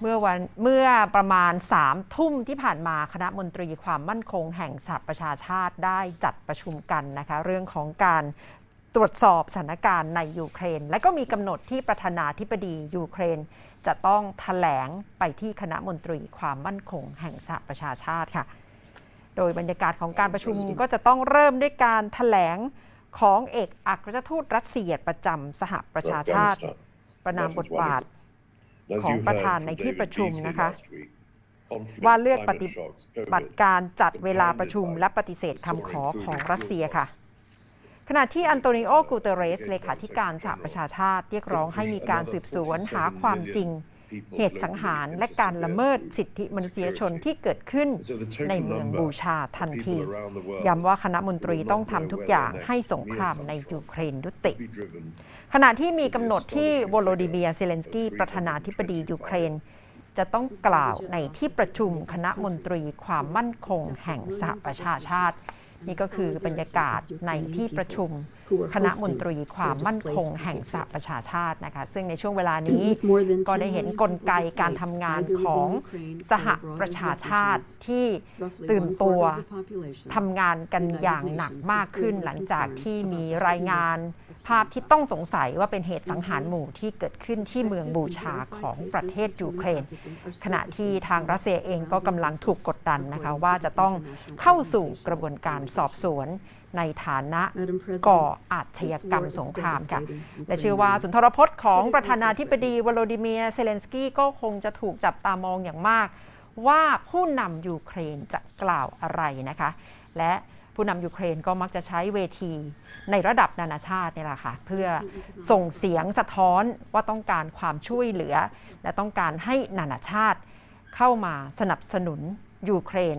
เมื่อวันเมื่อประมาณ3ทุ่มที่ผ่านมาคณะมนตรีความมั่นคงแห่งสหประชาชาติได้จัดประชุมกันนะคะเรื่องของการตรวจสอบสถานการณ์ในยูเครน และก็มีกำหนดที่ประธานาธิบดียูเครน จะต้องถแถลงไปที่คณะมนตรีความมั่นคงแห่งสหประชาชาติค่ะ โดยบรรยากาศของการประชุมก็จะต้องเริ่มด้วยการถแถลงของเอกอัครราชทูตรัสเซียประจำสหประชาชาติ ประนามบทบาท ของประธานในที่ประชุมนะคะ ว่าเลือกปฏิบัติการจัดเวลาประชุมและปฏิเสธคำขอของรัสเซียค่ะขณะที่อันโตนิโอ กูเตเรส เลขาธิการสหประชาชาติ เรียกร้องให้มีการสืบสวนหาความจริง เหตุสังหารและการละเมิดสิทธิมนุษยชนที่เกิดขึ้นในเมืองบูชาทันที ย้ำว่าคณะมนตรีต้องทำทุกอย่างให้สงครามในยูเครนยุติ ขณะที่มีกำหนดที่โวโลดิเมียร์เซเลนสกี้ประธานาธิบดียูเครน จะต้องกล่าวในที่ประชุมคณะมนตรีความมั่นคงแห่งสหประชาชาติ นี่ก็คือบรรยากาศในที่ประชุมคณะมนตรีความมั่นคงแห่งสหประชาชาตินะคะซึ่งในช่วงเวลานี้ก็ได้เห็นกลไกการทำงานของสหประชาชาติที่ตื่นตัวทำงานกันอย่างหนักมากขึ้นหลังจากที่มีรายงาน ภาพที่ต้องสงสัยว่าเป็นเหตุสังหารหมู่ที่เกิดขึ้นที่เมืองบูชาของประเทศยูเครน ขณะที่ทางรัสเซียเองก็กำลังถูกกดดันนะคะว่าจะต้องเข้าสู่กระบวนการสอบสวนในฐานะก่ออาชญากรรมสงครามค่ะ และเชื่อว่าสุนทรพจน์ของประธานาธิบดีวโลดิเมียร์เซเลนสกี้ก็คงจะถูกจับตามองอย่างมาก ว่าผู้นำยูเครนจะกล่าวอะไรนะคะ และ ผู้นำยูเครนก็มักจะใช้เวทีในระดับนานาชาตินี่แหละค่ะเพื่อส่งเสียงสะท้อนว่าต้องการความช่วยเหลือ และต้องการให้นานาชาติเข้ามาสนับสนุนยูเครน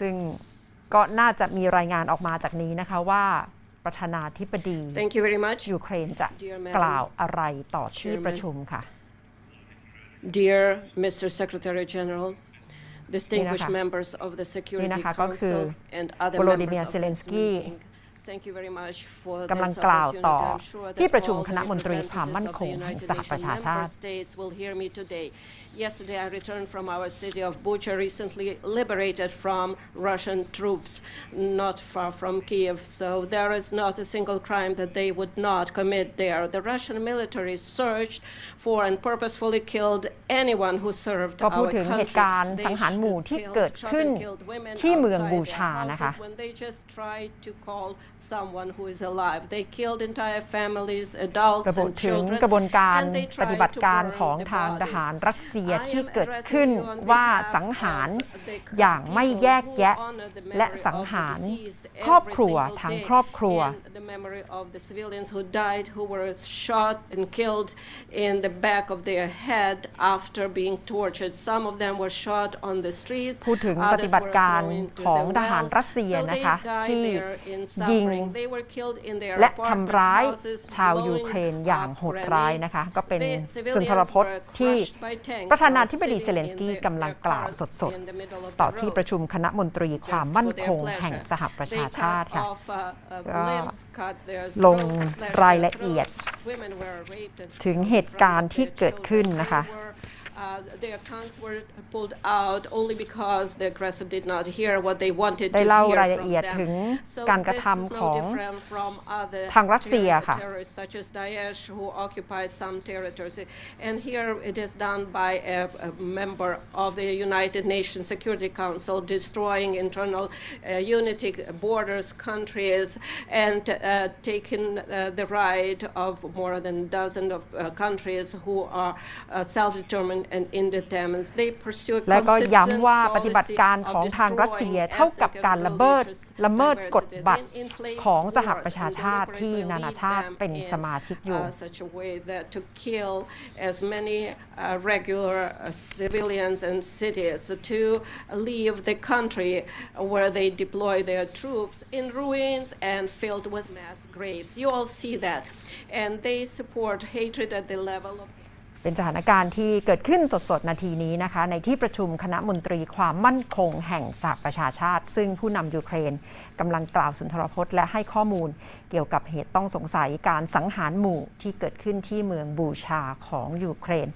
ซึ่งก็น่าจะมีรายงานออกมาจากนี้นะคะว่าประธานาธิบดี Thank you very much. ยูเครนจะ Dear Madam กล่าวอะไรต่อที่ Chairman ประชุมค่ะ Dear Mr. Secretary General, distinguished นี่นะคะ members of the นี่ Security นะคะก็คือ Council and other โวโล members ดิเมียร์ of เซเลน this สกี้ meeting. Thank you very much for กำลัง this กล่าวต่อ opportunity. I'm sure that ที่ประชุม all คณะ the มนตรีความมั่น representatives ค of ง the แห่ง United สหประ Nations ชาชา member ติ states will hear me today. Yesterday, I returned from our city of Bucha, recently liberated from Russian troops, not far from Kiev. So there is not a single crime that they would not commit there. The Russian military searched for and purposefully killed anyone who served ก็พูด our ถึง country. เหตุการณ์ They สังหารหมู่ที่ killed, เกิด shot ขึ้น and killed women ที่เมือง outside บู their ชานะคะ Houses when they just tried to call someone who is alive. They killed entire families, ระ adults บุ and ถึง children. กระบวนการ and they ปฏิบั tried ติ to การ burn ของ the ทางทหาร bodies. รัสเซีย I ที่ am เกิด addressing ขึ้น you on ว่า behalf สังหาร of the อย่างไม่ people แยก who แยะ honor the และ memory สัง of the หาร deceased ครอบ every ครัว single ทั้ง day ครอบครัว and the memory of the civilians who died, who were shot and killed in the back of their head after being tortured. Some of them were shot on the streets. พูดถึง others ปฏิบัติ were การ thrown into ของ the ทหาร wells. รัสเซีย So they นะคะ died ที่ there in ยิง suffering. They were killed in their และ apartments, ทำร้าย houses, ชาวยู blowing เครนอย่าง up โหดร้าย grenades. นะคะ ก็เป็น The สุนทร civilians พจน์ were ที่ crushed by tanks ประธานา while ธิบดี sitting เซเลนส in กี้ their กำลังกล่าว cars สด in the middle of ๆต่อ the ที่ road. ประชุมคณะมนตรีความ Just มั่น for their คงแห่ง pleasure. สหประ They ชา cut ชาติค่ะ off, uh, uh, ก็ limbs, cut their ลง throats, slashed ราย their ละเอียด throats. Women were raped and ถึง killed เหตุการณ์ in front of ที่ their เกิดขึ้น children. นะคะ They were, uh, their tongues were pulled out only because the aggressor did not hear what they wanted ได้ to เล่า hear รายละ from เอียด them. ถึง So การกระ this ทำ is ข no อง different from other ทางรัสเซีย terror- ค่ะ terrorists such as Daesh who occupied some territories. And here it is done by a, a member of the United Nations Security Council, destroying internal uh, unity, borders, countries, and uh, taking uh, the right of more than a dozen of uh, countries who are uh, self-determined and independent. They pursue และก็ consistent ย้ำว่าปฏิบัติ policy การ of ของทางรัสเซีย destroying เท่ากับ ethnic การ and ละเมิด religious ละเมิดกฎ diversity. บัตร They inflame ของสห wars ประชา and ชาติที่ deliberately นานา lead ชาติ them เป็น in, สมาชิกอยู่ uh, such a way that to kill as many uh, regular uh, civilians and cities to leave the country where they deploy their troops in ruins and filled with mass graves. You all see that. And they support hatred at the level of เป็นสถานการณ์ที่เกิดขึ้นสดๆ นาทีนี้นะคะ ในที่ประชุมคณะมนตรีความมั่นคงแห่งสหประชาชาติ ซึ่งผู้นำยูเครนกำลังกล่าวสุนทรพจน์และให้ข้อมูลเกี่ยวกับเหตุต้องสงสัยการสังหารหมู่ที่เกิดขึ้นที่เมืองบูชาของยูเครน